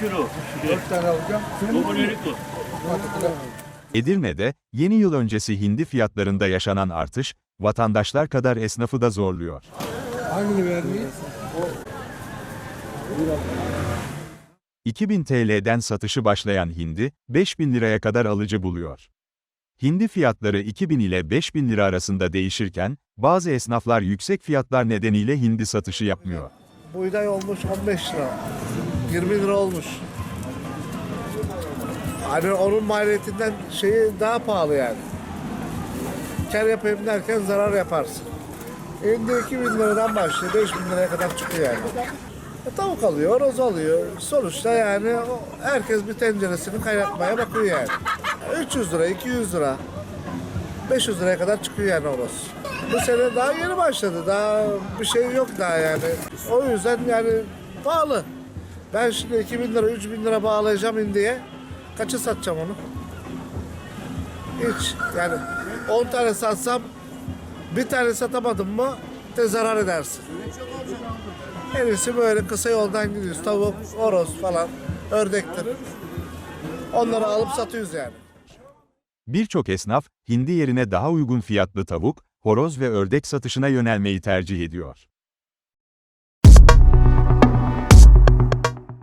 kilo. Dört tane alacağım. Edirne'de yeni yıl öncesi hindi fiyatlarında yaşanan artış, vatandaşlar kadar esnafı da zorluyor. Hangini vermeyiz? 2000 TL'den satışı başlayan hindi, 5000 liraya kadar alıcı buluyor. Hindi fiyatları 2000 ile 5000 lira arasında değişirken, bazı esnaflar yüksek fiyatlar nedeniyle hindi satışı yapmıyor. Buğday olmuş 15 lira. 20 lira olmuş. Hani onun maliyetinden şeyi daha pahalı yani. Kar yapayım derken zarar yaparsın. Şimdi 2000 liradan başlıyor, 5000 liraya kadar çıkıyor yani. E, tavuk alıyor, horoz alıyor. Sonuçta yani herkes bir tenceresini kaynatmaya bakıyor yani. 300 lira, 200 lira, 500 liraya kadar çıkıyor yani horoz. Bu sene daha yeni başladı. Daha bir şey yok daha yani. O yüzden yani pahalı. Ben şimdi 2000 lira, 3000 lira bağlayacağım indiye. Kaça satacağım onu? Hiç. Yani 10 tane satsam bir tane satamadım mı de zarar edersin. En iyisi böyle kısa yoldan gidiyoruz. Tavuk, horoz falan, ördektir. Onları alıp satıyoruz yani. Birçok esnaf, hindi yerine daha uygun fiyatlı tavuk, horoz ve ördek satışına yönelmeyi tercih ediyor.